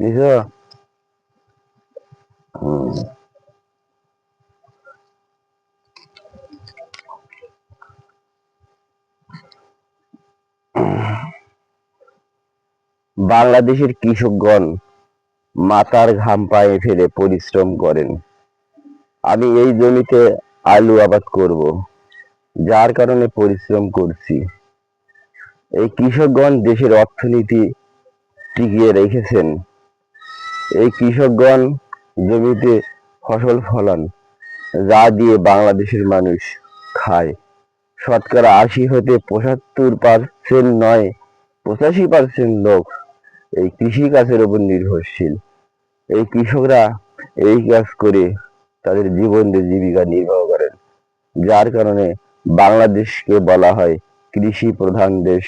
বুঝছ হুম। বাংলাদেশের কৃষকগণ মাথার ঘাম পায়ে ফেলে পরিশ্রম করেন আমি এই জমিতে আলু আবাদ করব, যার কারণে পরিশ্রম করছি এই কৃষকগণ দেশের অর্থনীতি টিকিয়ে রেখেছেন এই কৃষকগণ জমিতে ফসল ফলান, যা দিয়ে বাংলাদেশের মানুষ খায়। শতকরা আশি হতে পঁচাত্তর পার্সেন্ট নয়, পঁচাশি পার্সেন্ট লোক এই কৃষি কাজের উপর নির্ভরশীল। এই কৃষকরা এই কাজ করে তাদের জীবন জীবিকা নির্বাহ করেন, যার কারণে বাংলাদেশকে বলা হয় কৃষি প্রধান দেশ